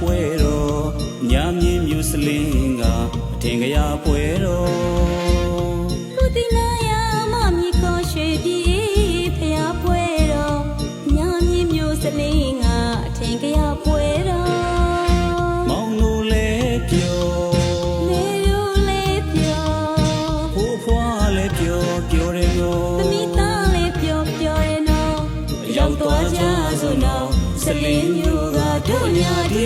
ပွဲတော်ညာမြင့်မြို့စလင်းကအထင်ကရပွဲတော်သူတင်လာရမမီခေါ်ရွှေပြည်ဖျားပွဲတော်ညာမြင့်မြို့စလင်းကအထင်ကရပွဲတော်မောင်နိုလဲပြောလေလိုလဲပြောဖိုးဖွားလဲပြောပြောတယ်နော်သမီးသားလဲပြောပြောတယ်နော်ရောက်သွားကြစို့နော်စလင်းမြို့ကတို့ညာဒီ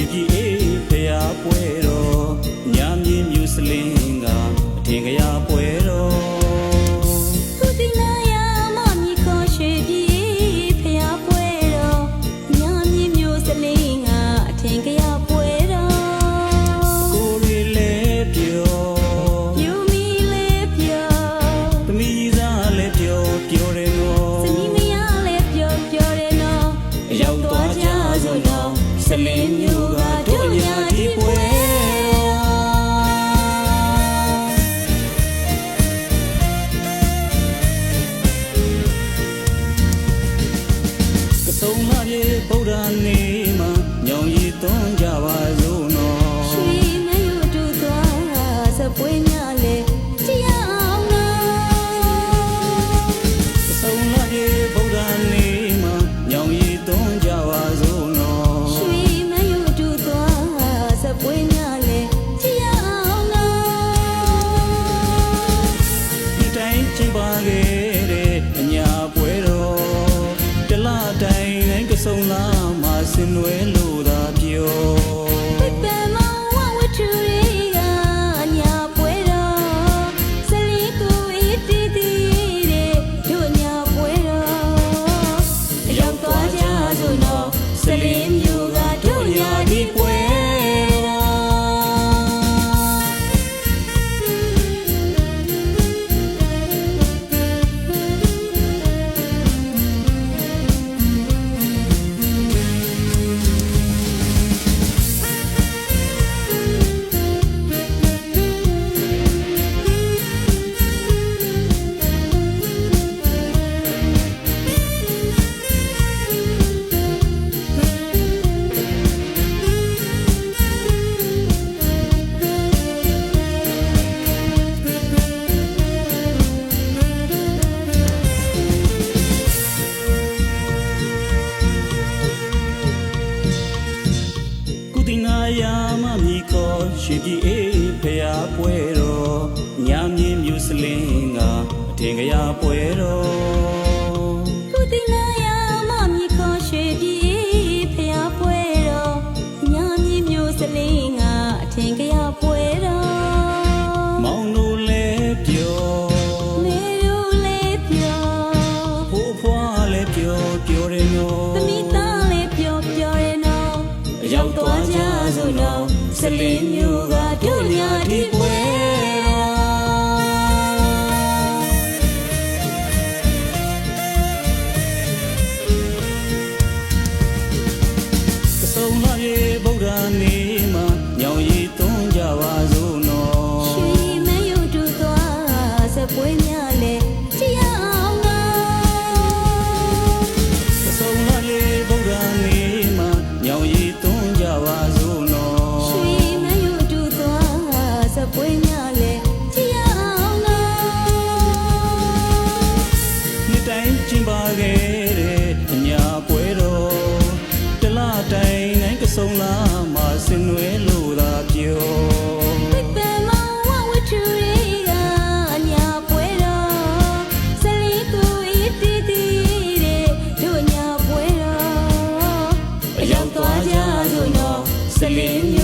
seguir. ဆုံးမပြေဗုဒ္ဓနေမှာညောင်ရည်သွန်းကြပါ in Wales. ခေါ်ရွှေပြည်အေးဖရာပွဲတော်ညမြင်းမြူစလင်းကအထင်ကရပွဲတော်ကုတိနာယမမြခေါ်ရွှေပြည်အေးဖရာပွဲတော်ညမြင်းမြူစလင်းကအထင်ကရပွဲတော်မောင်တို့လဲပြောမေတို့လဲပြောဖိုးဖွားလဲပြောပြောတယ်နော်သမီးသားလဲပြောပြောတယ်နော်ရောက်သွားကြစို့နော် ဆလင်းမျိုးက ပါခဲ့တဲ့အညာပွဲတော်တလတိုင်နိုင်ကဆုံးလာမှာဆင်နွယ်လို့သာပြောလင်း